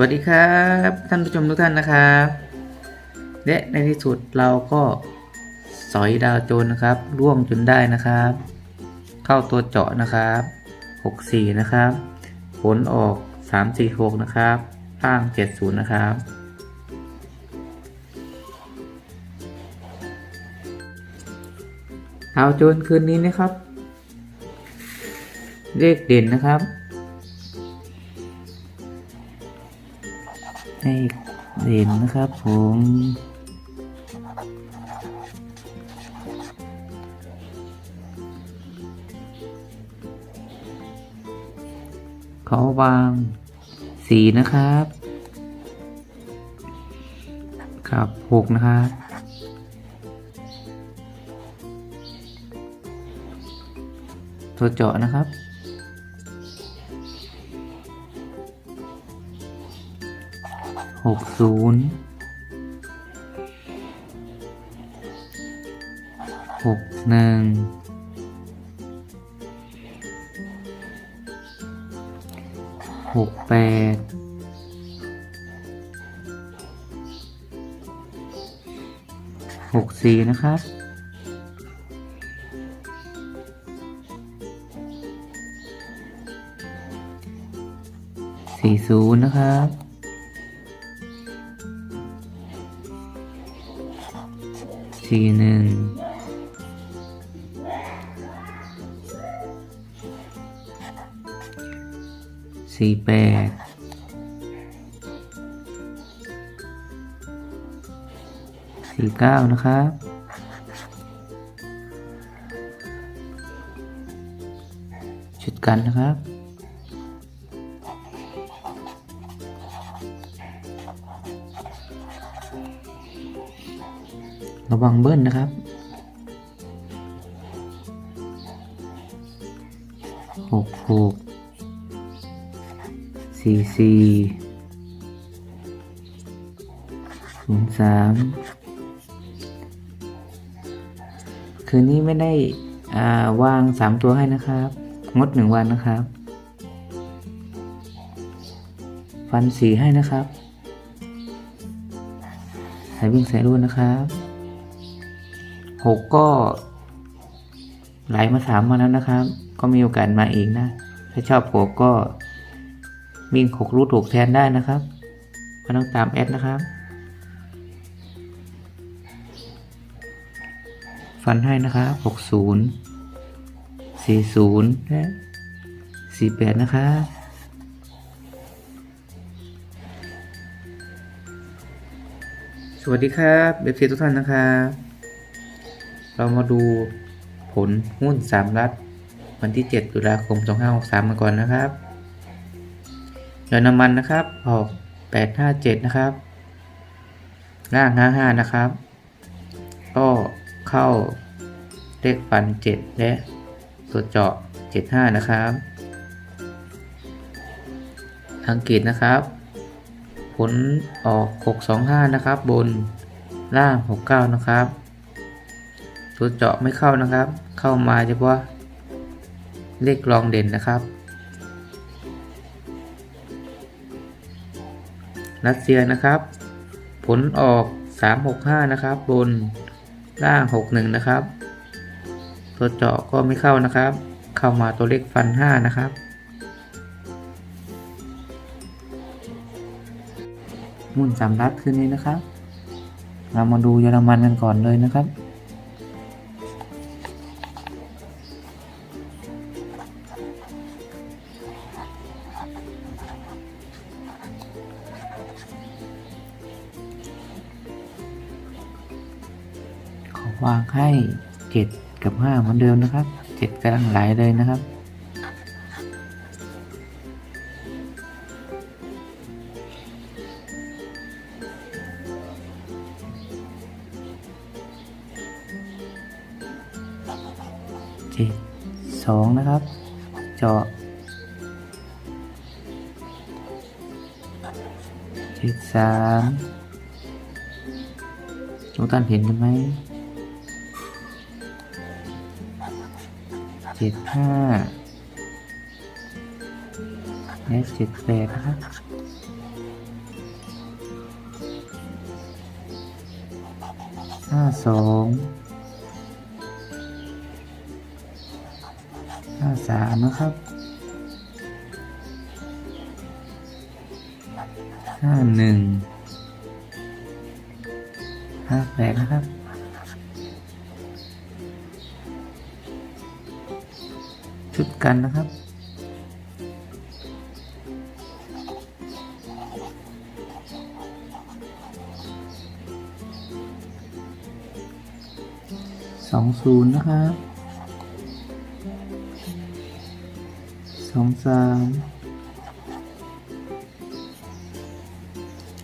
วัสดีครับ ท่านผู้ชมทุกท่านนะครับและในที่สุดเราก็สอยดาวโจรนะครับร่วงจนได้นะครับ เข้าตัวเจาะนะครับ64นะครับ ผลออก 346 นะครับล่าง70 นะครับ ดาวโจรคืนนี้นะครับ เลขเด่นนะครับ เลขเด่นนะครับผมเขาวางสีนะครับ กับหกนะครับตัวเจาะนะครับ หกศูนย์หกหนึ่งหกแปดหกสี่นะครับสี่ศูนย์นะครับ สี่หนึ่งสี่แปดสี่เก้านะครับชุดกันนะครับ ระวังเบิ้ลนะครับ หกหก สี่สี่ศูนย์สาม คืนนี้ไม่ได้อ่าวางสามตัวให้นะครับ งดหนึ่งวันนะครับ ฟันสีให้นะครับสายวิ่งสายรูดนะครับ หกก็ไหลมาสามมาแล้วนะครับ ก็มีโอกาสมาอีกนะ ถ้าชอบหกก็วิ่งหกรูดหกแทนได้นะครับไม่ต้องตามแอดนะครับ ฟันให้นะครับหกศูนย์สี่ศูนย์และสี่แปดนะครับสวัสดีครับเบฟซีทุกท่านนะครับ เรามาดูผลหุ้นสามรัฐ วันที่ 7 ตุลาคม 2563มาก่อนนะครับเรือน้ำมันนะครับออก 857 นะครับล่าง55 นะครับ ก็เข้าเลขฟัน 7 และตัวเจาะ 75 นะครับ อังกฤษนะครับ ผลออก 625 นะครับ บนล่าง 69 นะครับ ตัวเจาะไม่เข้านะครับ เข้ามาเฉพาะเลขรองเด่นนะครับ รัสเซียนะครับ ผลออก 365 นะครับ บนล่าง 61 นะครับตัวเจาะก็ไม่เข้านะครับ เข้ามาตัวเลขฟัน 5 นะครับ มุ่นสามรัดคืนนี้นะครับ เรามาดูเยอรมันกันก่อนเลยนะครับ ให้เจ็ดกับห้าเหมือนเดิมนะครับเจ็ดกำลังไหลเลยนะครับเจ็ดสองนะครับ เจาะเจ็ดสามทุกท่านเห็นกันไหม เจ็ดห้าเอสเจ็ดแปดนะครับห้าสองห้าสามนะครับห้าหนึ่งห้าแปดนะครับ ชุดกันนะครับ สองศูนย์นะครับสองสาม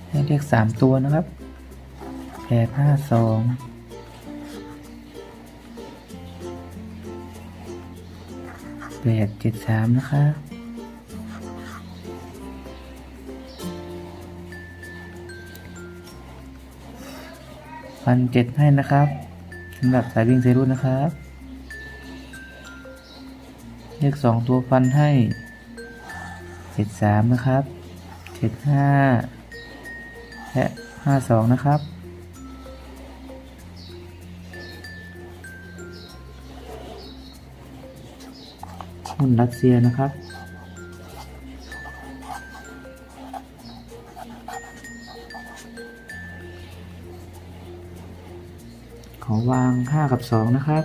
ให้เลขสามตัวนะครับแปดห้าสอง แปดเจ็ดสามนะครับพันเจ็ดให้นะครับสำหรับสายวิ่งเซรุ่นนะครับเลขสองตัวฟันให้เจ็ดสามนะครับเจ็ดห้าและห้าสองนะครับ หุ้นรัสเซียนะครับ ขอวางห้ากับสองนะครับ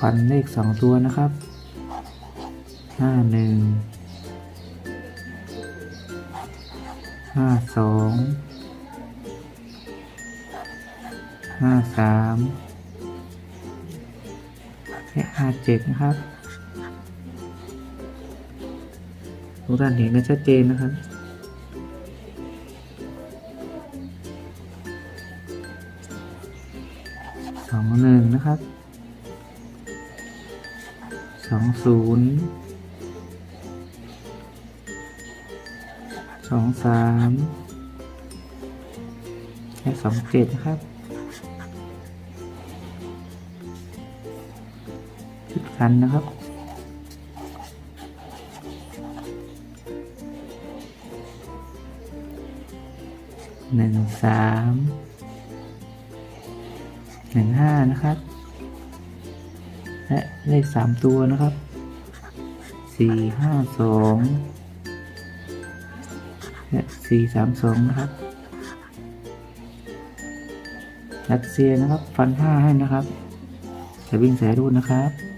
ฟันเลขสองตัวนะครับห้า ห้าสาสามและห้าเจ็ดนะครับทุกท่านเห็นกันชัดเจนนะครับสองหนึ่งนะครับสองศูนย์สองสามและสองเจ็ดนะครับ กันนะครับ หนึ่งสาม หนึ่งห้านะครับ และเลขสามตัวนะครับ สี่ห้าสองและสี่สามสองนะครับรัสเซียนะครับ ฟันห้าให้นะครับจะวิ่งสายรูดนะครับ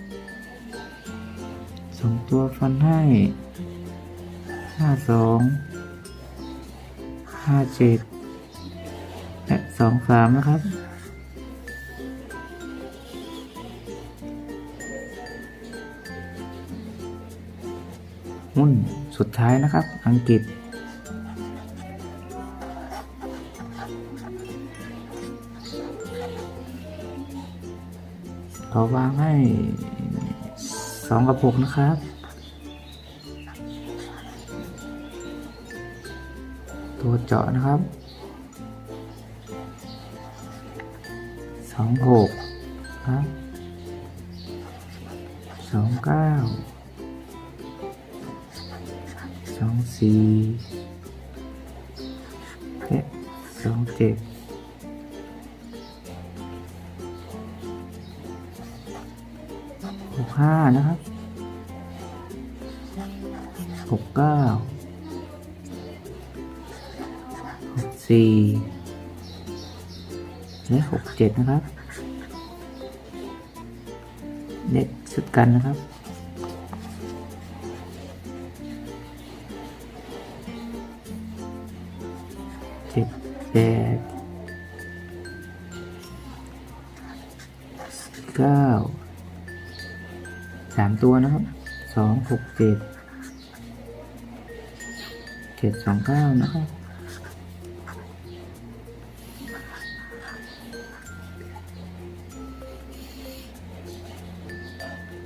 สองตัวฟันให้ห้าสองห้าเจ็ดและสองสามนะครับหุ้นสุดท้ายนะครับ อังกฤษเขอวางให้ สองกับหกนะครับ ตัวเจาะนะครับสองหกครับสองเก้าสองสี่และสองเจ็ด ห้านะครับหกเก้าหกสี่และหกเจ็ดนะครับเด็กสุดกันนะครับเจ็ดแปดเก้า สามตัวนะครับสองหกเจ็ดเจ็ดสองเก้านะครับ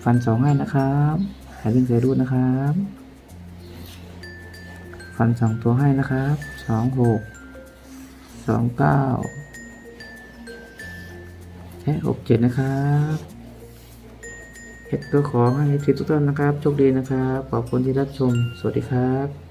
ฟันสองให้นะครับขายเป็นเซรูดนะครับ ฟันสองตัวให้นะครับสองหกสองเก้าและหกเจ็ดนะครับ ก็ขอให้ทีทุกท่านนะครับ โชคดีนะครับ ขอบคุณที่รับชม สวัสดีครับ